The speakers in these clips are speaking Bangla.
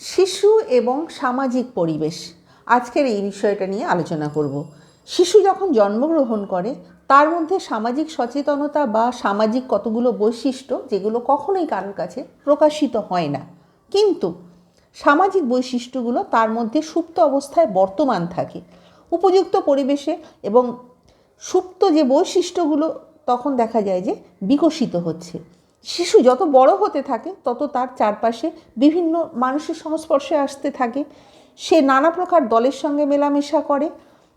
শিশু এবং সামাজিক পরিবেশ। আজকের এই বিষয়টা নিয়ে আলোচনা করব। শিশু যখন জন্মগ্রহণ করে, তার মধ্যে সামাজিক সচেতনতা বা সামাজিক কতগুলো বৈশিষ্ট্য যেগুলো কখনোই কারোর কাছে প্রকাশিত হয় না। কিন্তু সামাজিক বৈশিষ্ট্যগুলো তার মধ্যে সুপ্ত অবস্থায় বর্তমান থাকে। উপযুক্ত পরিবেশে এবং সুপ্ত যে বৈশিষ্ট্যগুলো তখন দেখা যায় যে বিকশিত হচ্ছে। শিশু যত বড় হতে থাকে, তত তার চারপাশে বিভিন্ন মানুষের সংস্পর্শে আসতে থাকে। সে নানা প্রকার দলের সঙ্গে মেলামেশা করে।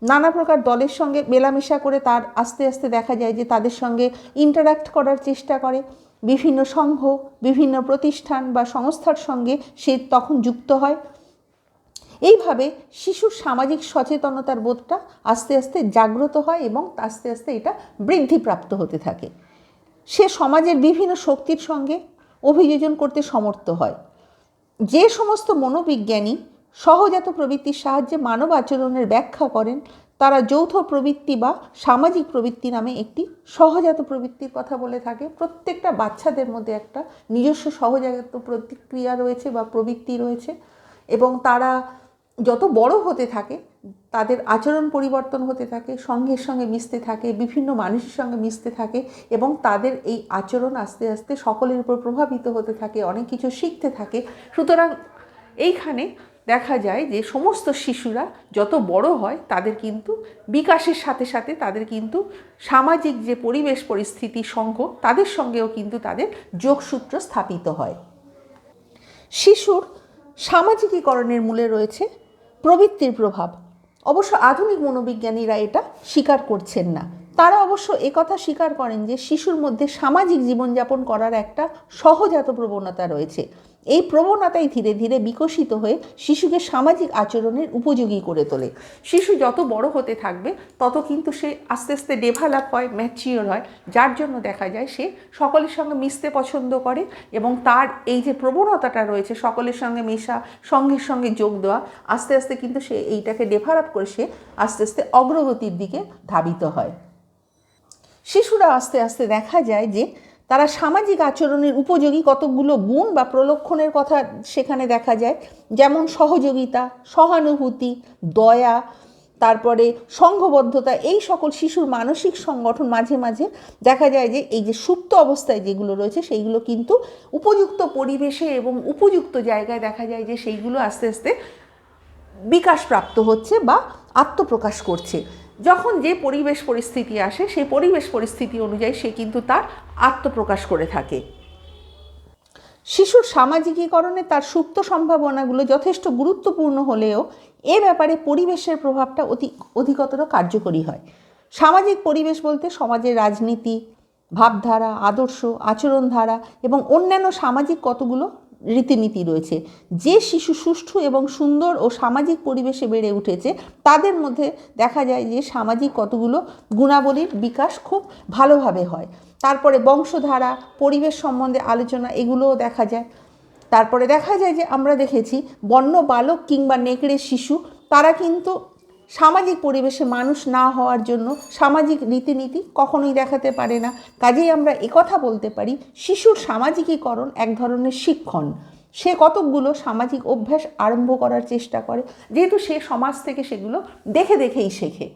নানা প্রকার দলের সঙ্গে মেলামেশা করে তার আস্তে আস্তে দেখা যায় যে তাদের সঙ্গে ইন্টারাক্ট করার চেষ্টা করে। বিভিন্ন সংঘ, বিভিন্ন প্রতিষ্ঠান বা সংস্থার সঙ্গে সে তখন যুক্ত হয়। এইভাবে শিশুর সামাজিক সচেতনতার বোধটা আস্তে আস্তে জাগ্রত হয় এবং আস্তে আস্তে এটা বৃদ্ধিপ্রাপ্ত হতে থাকে। সে সমাজের বিভিন্ন শক্তির সঙ্গে অভিযোজন করতে সমর্থ হয়। যে সমস্ত মনোবিজ্ঞানী সহজাত প্রবৃত্তির সাহায্যে মানব আচরণের ব্যাখ্যা করেন, তারা যৌথ প্রবৃত্তি বা সামাজিক প্রবৃত্তি নামে একটি সহজাত প্রবৃত্তির কথা বলে থাকে। প্রত্যেকটা বাচ্চাদের মধ্যে একটা নিজস্ব সহজাত প্রতিক্রিয়া রয়েছে বা প্রবৃত্তি রয়েছে এবং তারা যত বড় হতে থাকে, তাদের আচরণ পরিবর্তন হতে থাকে সঙ্গের সঙ্গে মিশতে থাকে, বিভিন্ন মানুষের সঙ্গে মিশতে থাকে এবং তাদের এই আচরণ আস্তে আস্তে সকলের উপর প্রভাবিত হতে থাকে, অনেক কিছু শিখতে থাকে। সুতরাং এইখানে দেখা যায় যে সমস্ত শিশুরা যত বড় হয়, তাদের কিন্তু বিকাশের সাথে সাথে তাদের কিন্তু সামাজিক যে পরিবেশ পরিস্থিতি সংঘ তাদের সঙ্গেও কিন্তু তাদের যোগসূত্র স্থাপিত হয়। শিশুর সামাজিকীকরণের মূলে রয়েছে প্রবৃত্তির প্রভাব। অবশ্য আধুনিক মনোবিজ্ঞানীরা এটা স্বীকার করছেন না। তারা অবশ্য একথা স্বীকার করেন যে শিশুর মধ্যে সামাজিক জীবনযাপন করার একটা সহজাত প্রবণতা রয়েছে। এই প্রবণতাই ধীরে ধীরে বিকশিত হয়ে শিশুকে সামাজিক আচরণের উপযোগী করে তোলে। শিশু যত বড় হতে থাকবে, তত কিন্তু সে আস্তে আস্তে ডেভেলপ হয় ম্যাচিওর হয়। যার জন্য দেখা যায় সে সকলের সঙ্গে মিশতে পছন্দ করে এবং তার এই যে প্রবণতাটা রয়েছে, সকলের সঙ্গে মেশা সঙ্গের সঙ্গে যোগ দেওয়া, আস্তে আস্তে কিন্তু সে এইটাকে ডেভেলপ করে সে আস্তে আস্তে অগ্রগতির দিকে ধাবিত হয়। শিশুরা আস্তে আস্তে দেখা যায় যে তারা সামাজিক আচরণের উপযোগী কতগুলো গুণ বা প্রলক্ষণের কথা সেখানে দেখা যায়। যেমন সহযোগিতা, সহানুভূতি, দয়া, তারপরে সংঘবদ্ধতা এই সকল শিশুর মানসিক সংগঠন মাঝে মাঝে দেখা যায় যে এই যে সুপ্ত অবস্থায় যেগুলো রয়েছে সেইগুলো কিন্তু উপযুক্ত পরিবেশে এবং উপযুক্ত জায়গায় দেখা যায় যে সেইগুলো আস্তে আস্তে বিকাশ প্রাপ্ত হচ্ছে বা আত্মপ্রকাশ করছে। যখন যে পরিবেশ পরিস্থিতি আসে, সেই পরিবেশ পরিস্থিতি অনুযায়ী সে কিন্তু তার আত্মপ্রকাশ করে থাকে। শিশুর সামাজিকীকরণে তার সুপ্ত সম্ভাবনাগুলো যথেষ্ট গুরুত্বপূর্ণ হলেও এ ব্যাপারে পরিবেশের প্রভাবটা অতি, অধিকতর কার্যকরী হয়। সামাজিক পরিবেশ বলতে সমাজের রাজনীতি, ভাবধারা, আদর্শ, আচরণধারা এবং অন্যান্য সামাজিক কতগুলো রীতিনীতি রয়েছে। যে শিশু সুষ্ঠু এবং সুন্দর ও সামাজিক পরিবেশে বেড়ে উঠেছে, তাদের মধ্যে দেখা যায় যে সামাজিক কতগুলো গুণাবলীর বিকাশ খুব ভালোভাবে হয়। তারপরে বংশধারা, পরিবেশ সম্বন্ধে আলোচনা, এগুলোও দেখা যায়। তারপরে দেখা যায় যে আমরা দেখেছি বন্য বালক কিংবা নেকড়ে শিশু, তারা কিন্তু সামাজিক পরিবেশে মানুষ না হওয়ার জন্য সামাজিক রীতিনীতি কখনোই দেখাতে পারে না। কাজেই আমরা একথা বলতে পারি, শিশুর সামাজিকীকরণ এক ধরনের শিক্ষণ। সে কতকগুলো সামাজিক অভ্যাস আরম্ভ করার চেষ্টা করে, যেহেতু সে সমাজ থেকে সেগুলো দেখে দেখেই শেখে।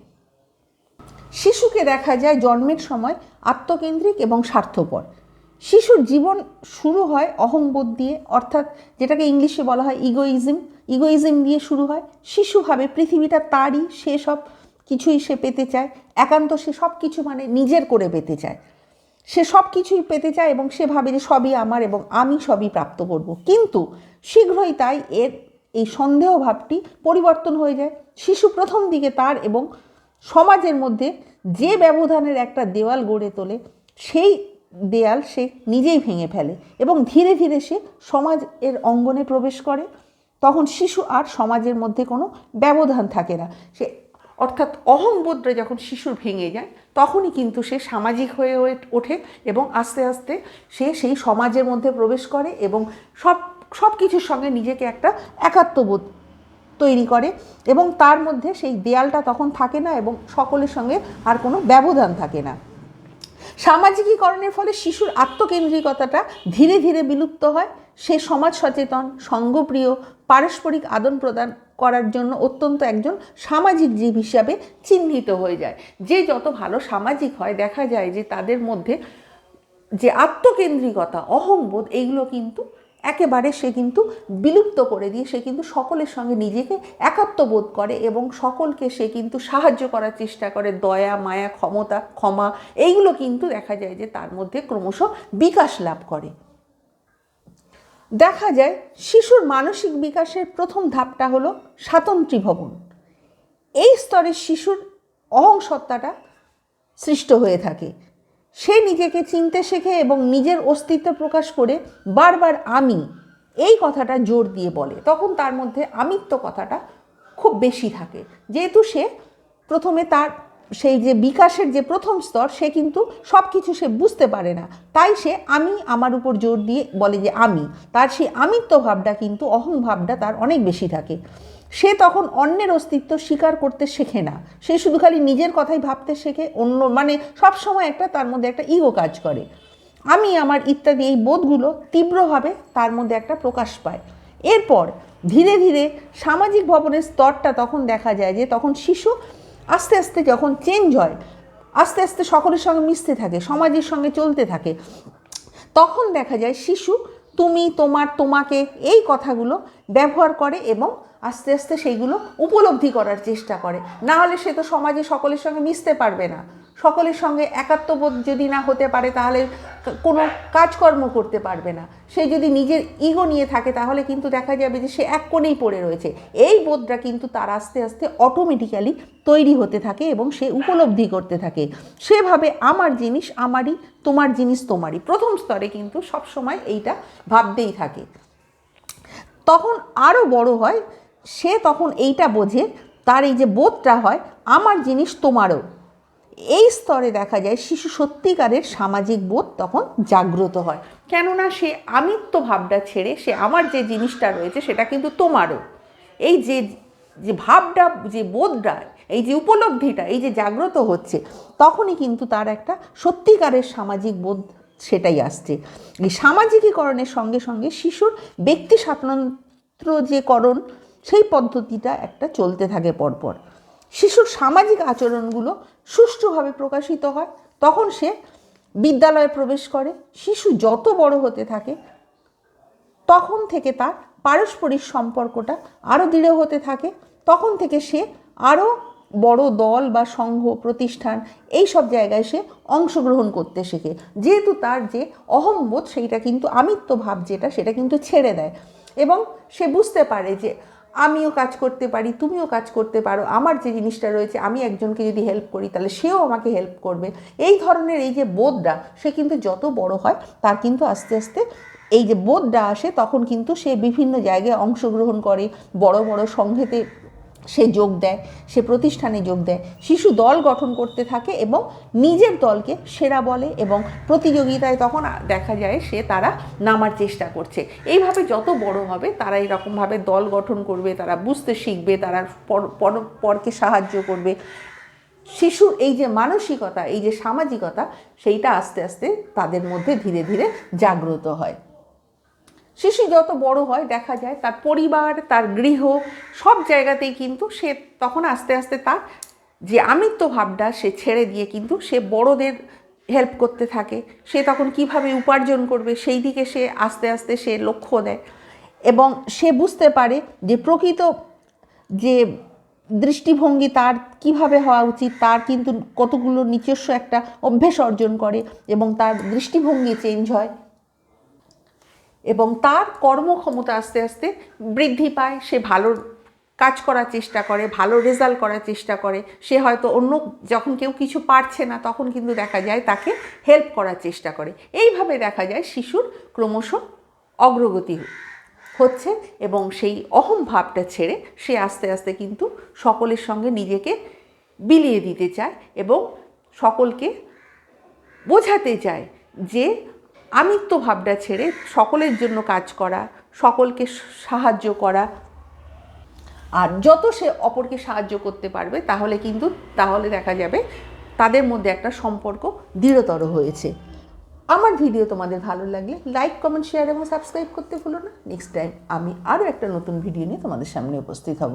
শিশুকে দেখা যায় জন্মের সময় আত্মকেন্দ্রিক এবং স্বার্থপর। শিশুর জীবন শুরু হয় অহংবোধ দিয়ে, অর্থাৎ যেটাকে ইংলিশে বলা হয় ইগোইজম ইগোইজম দিয়ে শুরু হয় শিশু ভাবে পৃথিবীটা তারই, সে সব কিছুই সে পেতে চায়, একান্ত সে সব কিছু মানে নিজের করে পেতে চায়। সে সব কিছুই পেতে চায় এবং সে ভাবে যে সবই আমার এবং আমি সবই প্রাপ্ত করব। কিন্তু শীঘ্রই তাই এর এই সন্দেহ ভাবটি পরিবর্তন হয়ে যায়। শিশু প্রথম দিকে তার এবং সমাজের মধ্যে যে ব্যবধানের একটা দেওয়াল গড়ে তোলে, সেই দেয়াল সে নিজেই ভেঙে ফেলে এবং ধীরে ধীরে সে সমাজ এর অঙ্গনে প্রবেশ করে। তখন শিশু আর সমাজের মধ্যে কোনো ব্যবধান থাকে না। সে অর্থাৎ অহংবোধটা যখন শিশুর ভেঙে যায়, তখনই কিন্তু সে সামাজিক হয়ে ওঠে এবং আস্তে আস্তে সে সেই সমাজের মধ্যে প্রবেশ করে এবং সব সব কিছুর সঙ্গে নিজেকে একটা একাত্মবোধ তৈরি করে এবং তার মধ্যে সেই দেয়ালটা তখন থাকে না এবং সকলের সঙ্গে আর কোনো ব্যবধান থাকে না। সামাজিকীকরণের ফলে শিশুর আত্মকেন্দ্রিকতাটা ধীরে ধীরে বিলুপ্ত হয়। সে সমাজ সচেতন, সঙ্গপ্রিয় পারস্পরিক আদান প্রদান করার জন্য অত্যন্ত একজন সামাজিক জীব হিসাবে চিহ্নিত হয়ে যায়। যে যত ভালো সামাজিক হয়, দেখা যায় যে তাদের মধ্যে যে আত্মকেন্দ্রিকতা, অহংবোধ এইগুলো কিন্তু একেবারে সে কিন্তু বিলুপ্ত করে দিয়ে সে কিন্তু সকলের সঙ্গে নিজেকে একাত্মবোধ করে এবং সকলকে সে কিন্তু সাহায্য করার চেষ্টা করে। দয়া, মায়া, ক্ষমতা, ক্ষমা, এইগুলো কিন্তু দেখা যায় যে তার মধ্যে ক্রমশ বিকাশ লাভ করে। দেখা যায় শিশুর মানসিক বিকাশের প্রথম ধাপটা হলো স্বাতন্ত্রী ভবন। এই স্তরের শিশুর অহংসত্তাটা সৃষ্ট হয়ে থাকে। সে নিজেকে চিনতে শেখে এবং নিজের অস্তিত্ব প্রকাশ করে বারবার আমি, এই কথাটা জোর দিয়ে বলে। তখন তার মধ্যে আমিত্ব কথাটা খুব বেশি থাকে। যেহেতু সে প্রথমে তার সেই যে বিকাশের যে প্রথম স্তর, সে কিন্তু সব কিছু সে বুঝতে পারে না। তাই সে আমি আমার উপর জোর দিয়ে বলে যে আমি। তার সেই আমিত্ব ভাবটা কিন্তু, অহং ভাবটা তার অনেক বেশি থাকে। সে তখন অন্যের অস্তিত্ব স্বীকার করতে শেখে না। সে শুধু খালি নিজের কথাই ভাবতে শেখে, অন্য মানে সব সময় একটা তার মধ্যে একটা ইগো কাজ করে। আমি আমার ইত্যাদি এই বোধগুলো তীব্রভাবে তার মধ্যে একটা প্রকাশ পায়। এরপর ধীরে ধীরে সামাজিক ভবনের স্তরটা তখন দেখা যায় যে তখন শিশু আস্তে আস্তে যখন চেঞ্জ হয়, আস্তে আস্তে সকলের সঙ্গে মিশতে থাকে, সমাজের সঙ্গে চলতে থাকে, তখন দেখা যায় শিশু তুমি, তোমার, তোমাকে এই কথাগুলো ব্যবহার করে এবং আস্তে আস্তে সেইগুলো উপলব্ধি করার চেষ্টা করে। না হলে সে তো সমাজে সকলের সঙ্গে মিশতে পারবে না। সকলের সঙ্গে একাত্মবোধ যদি না হতে পারে, তাহলে কোনো কাজকর্ম করতে পারবে না। সে যদি নিজের ইগো নিয়ে থাকে, তাহলে কিন্তু দেখা যাবে যে সে এক কোণেই পড়ে রয়েছে। এই বোধটা কিন্তু তার আস্তে আস্তে অটোমেটিক্যালি তৈরি হতে থাকে এবং সে উপলব্ধি করতে থাকে। সেভাবে আমার জিনিস আমারই, তোমার জিনিস তোমারই। প্রথম স্তরে কিন্তু সবসময় এইটা ভাবতেই থাকে। তখন আরও বড় হয়, সে তখন এইটা বোঝে, তার এই যে বোধটা হয়, আমার জিনিস তোমারও। এই স্তরে দেখা যায় শিশু সত্যিকারের সামাজিক বোধ তখন জাগ্রত হয়। কেননা সে আমিত্ব ভাবটা ছেড়ে সে আমার যে জিনিসটা রয়েছে সেটা কিন্তু তোমারও। এই যে যে ভাবটা, যে বোধটা, এই যে উপলব্ধিটা, এই যে জাগ্রত হচ্ছে, তখনই কিন্তু তার একটা সত্যিকারের সামাজিক বোধ সেটাই আসছে। এই সামাজিকীকরণের সঙ্গে সঙ্গে শিশুর ব্যক্তি স্বাতন্ত্র্য যে করণ, সেই পদ্ধতিটা একটা চলতে থাকে পরপর। শিশুর সামাজিক আচরণগুলো সুষ্ঠুভাবে প্রকাশিত হয়। তখন সে বিদ্যালয়ে প্রবেশ করে। শিশু যত বড় হতে থাকে, তখন থেকে তার পারস্পরিক সম্পর্কটা আরও দৃঢ় হতে থাকে। তখন থেকে সে আরও বড় দল বা সংঘ, প্রতিষ্ঠান এই সব জায়গায় সে অংশগ্রহণ করতে শেখে। যেহেতু তার যে অহম্বোধ, সেইটা কিন্তু আমিত্ব ভাব যেটা, সেটা কিন্তু ছেড়ে দেয়। এবং সে বুঝতে পারে যে আমিও কাজ করতে পারি, তুমিও কাজ করতে পারো, আমার যে জিনিসটা রয়েছে, আমি একজনকে যদি হেল্প করি, তাহলে সেও আমাকে হেল্প করবে। এই ধরনের এই যে বোধটা, সে কিন্তু যত বড় হয়, তার কিন্তু আস্তে আস্তে এই যে বোধটা আসে, তখন কিন্তু সে বিভিন্ন জায়গায় অংশগ্রহণ করে, বড় বড় সংঘেতে সে যোগ দেয়, সে প্রতিষ্ঠানে যোগ দেয়। শিশু দল গঠন করতে থাকে এবং নিজের দলকে সেরা বলে এবং প্রতিযোগিতায় তখন দেখা যায় সে তারা নামার চেষ্টা করছে। এইভাবে যত বড় হবে তারা এরকমভাবে দল গঠন করবে, তারা বুঝতে শিখবে, তারা পর, পর- পরকে সাহায্য করবে। শিশুর এই যে মানসিকতা, এই যে সামাজিকতা, সেইটা আস্তে আস্তে তাদের মধ্যে ধীরে ধীরে জাগ্রত হয়। শিশু যত বড় হয়, দেখা যায় তার পরিবার, তার গৃহ, সব জায়গাতেই কিন্তু সে তখন আস্তে আস্তে তার যে আমিত্ব ভাবটা সে ছেড়ে দিয়ে কিন্তু সে বড়দের হেল্প করতে থাকে। সে তখন কীভাবে উপার্জন করবে, সেই দিকে সে আস্তে আস্তে সে লক্ষ্য দেয় এবং সে বুঝতে পারে যে প্রকৃত যে দৃষ্টিভঙ্গি তার কীভাবে হওয়া উচিত, তার কিন্তু কতগুলো নিজস্ব একটা অভ্যেস অর্জন করে এবং তার দৃষ্টিভঙ্গি চেঞ্জ হয়। এবং তার কর্মক্ষমতা আস্তে আস্তে বৃদ্ধি পায়, সে ভালো কাজ করার চেষ্টা করে, ভালো রেজাল্ট করার চেষ্টা করে। সে হয়তো অন্য যখন কেউ কিছু পারছে না, তখন কিন্তু দেখা যায় তাকে হেল্প করার চেষ্টা করে। এইভাবে দেখা যায় শিশুর ক্রমশ অগ্রগতি হচ্ছে এবং সেই অহম ভাবটা ছেড়ে সে আস্তে আস্তে কিন্তু সকলের সঙ্গে নিজেকে বিলিয়ে দিতে চায় এবং সকলকে বোঝাতে চায় যে আমিত্ব ভাবটা ছেড়ে সকলের জন্য কাজ করা, সকলকে সাহায্য করা। আর যত সে অপরকে সাহায্য করতে পারবে, তাহলে কিন্তু, তাহলে দেখা যাবে তাদের মধ্যে একটা সম্পর্ক দৃঢ়তর হয়েছে। আমার ভিডিও তোমাদের ভালো লাগলে লাইক কমেন্ট শেয়ার এবং সাবস্ক্রাইব করতে ভুলো না। নেক্সট টাইম আমি আরও একটা নতুন ভিডিও নিয়ে তোমাদের সামনে উপস্থিত হব।